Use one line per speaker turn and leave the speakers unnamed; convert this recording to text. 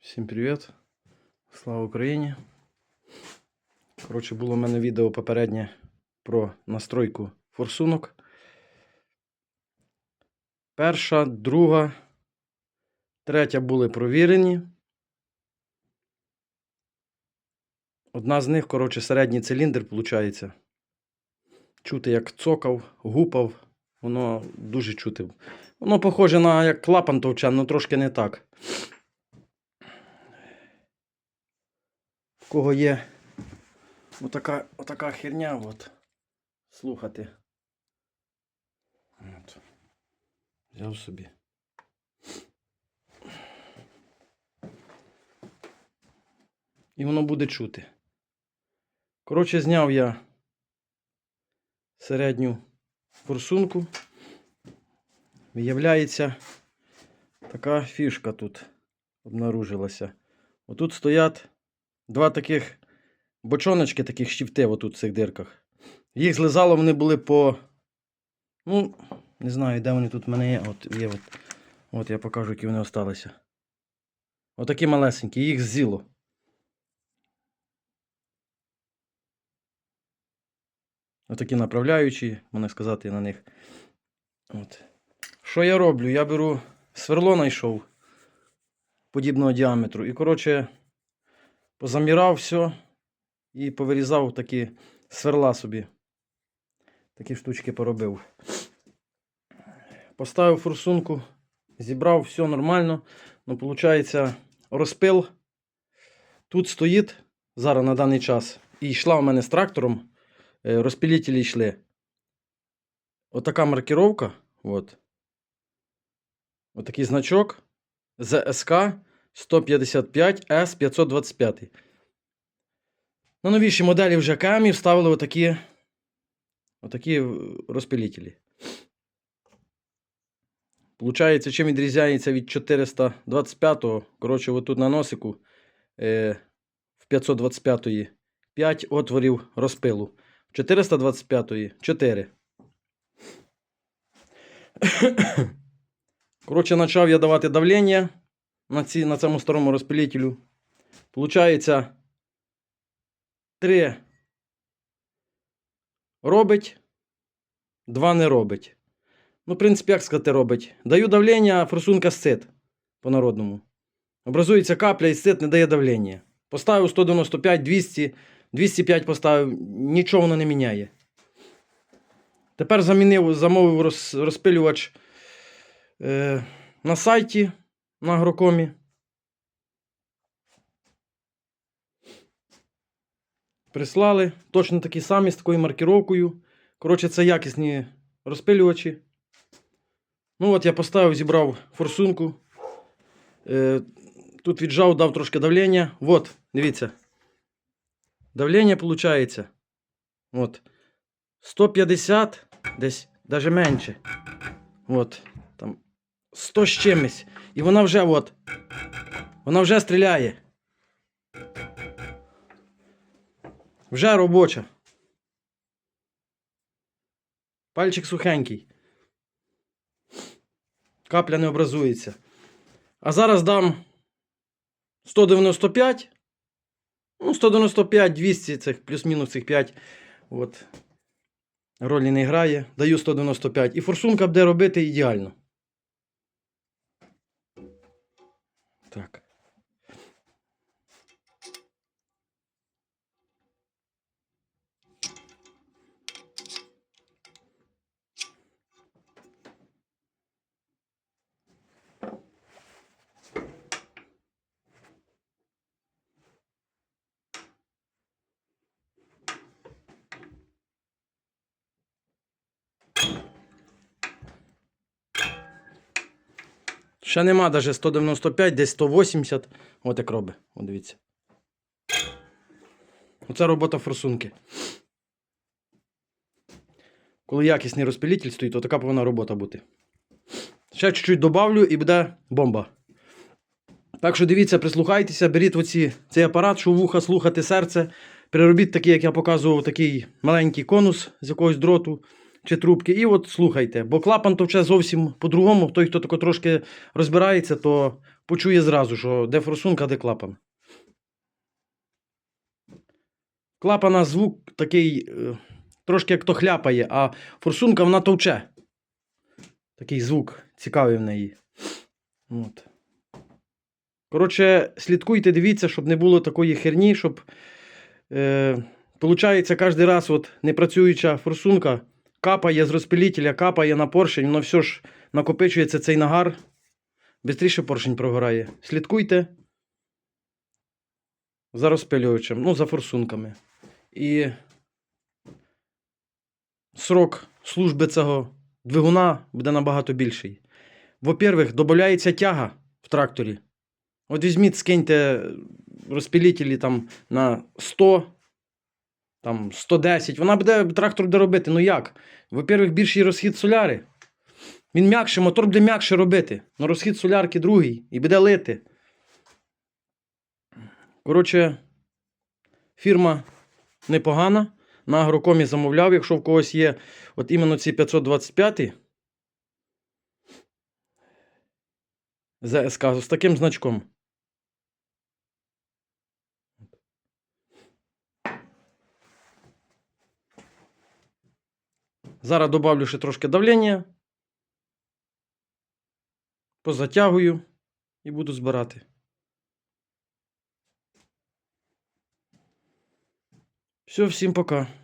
Всім привіт! Слава Україні! Коротше, було в мене відео попереднє про настройку форсунок. Перша, друга, третя були провірені. Одна з них, коротше, середній циліндр, виходить. Чути, як цокав, гупав. Воно дуже чути. Воно похоже на як клапан товчан, але трошки не так. Кого є отака, отака херня, от, слухати. От. Взяв собі. І воно буде чути. Коротше, зняв я середню форсунку. Виявляється, така фішка тут обнаружилася. Отут стоять два таких бочоночки, таких щифти отут в цих дирках. Їх злизало, вони були по. Ну, не знаю, де вони тут в мене є. От є от. От я покажу, які вони осталися. Отакі малесенькі, їх з'їло. Отакі направляючі, можна сказати, на них. От. Що я роблю? Я беру сверло знайшов подібного діаметру. І, коротше, позамірав все і повирізав такі сверла собі. Такі штучки поробив. Поставив форсунку, зібрав все нормально. Ну, виходить, розпил. Тут стоїть зараз на даний час. І йшла у мене з трактором. е, Розпилітелі йшли. Отака маркировка. От. Отакий значок. ЗСК 155 С 525. На новіші моделі вже КАМі вставили отакі, отакі розпилітелі. Получається, чим відрізняється від 425-го. Коротше, отут на носику е, в 525-ї 5 отворів розпилу. В 425-ї 4. Коротше, почав я давати давлення на, ці, на цьому старому розпилітелю. Получається, 3 робить, 2 не робить. Ну, в принципі, як сказати, робить. Даю давлення, форсунка сцит по-народному. Образується капля і сцит не дає давлення. Поставив 195, 200, 205 поставив, нічого воно не міняє. Тепер замінив, замовив розпилювач е, на сайті на агрокомі. Прислали точно такі самі з такою маркировкою. Коротше, це якісні розпилювачі. Ну от я поставив, зібрав форсунку. Е, тут віджав, дав трошки давлення. От, дивіться. Давлення виходить. От. 150, десь навіть менше. От. Там 100 з чимось. І вона вже от. Вона вже стріляє. Вже робоча. Пальчик сухенький. Капля не образується. А зараз дам 195. Ну, 195, 200, цих плюс-мінус цих 5. От. Ролі не грає. Даю 195. І форсунка буде робити ідеально. Так. Ще нема навіть 195, десь 180. От як робить. От дивіться. Оце робота форсунки. Коли якісний розпилитель стоїть, то така повинна робота бути. Ще чуть-чуть добавлю і буде бомба. Так що дивіться, прислухайтеся, беріть оці, цей апарат, що вуха слухати серце. Переробіть такий, як я показував, такий маленький конус з якогось дроту. Чи трубки. І от слухайте, бо клапан товче зовсім по-другому. Той, хто тако трошки розбирається, то почує зразу, що де форсунка, де клапан. Клапана звук такий, е, трошки як то хляпає, а форсунка вона товче. Такий звук цікавий в неї. От. Коротше, слідкуйте, дивіться, щоб не було такої херні, щоб. Е, Получається, кожен раз от непрацююча форсунка капає з розпилітеля, капає на поршень, воно все ж накопичується цей нагар. Бистріше поршень прогорає. Слідкуйте за розпилювачем, ну, за форсунками. І срок служби цього двигуна буде набагато більший. Во-первых, додається тяга в тракторі. От візьміть, скиньте розпилітелі там на 100, там 110. Вона буде трактор буде робити. Ну як? Во-первых, більший розхід соляри. Він м'якше, мотор буде м'якше робити. Ну розхід солярки другий і буде лити. Коротше, фірма непогана. На агрокомі замовляв, якщо в когось є от іменно ці 525 ЗСК з таким значком. Зараз добавлю ще трошки давлення. Позатягую і буду збирати. Все, всім пока.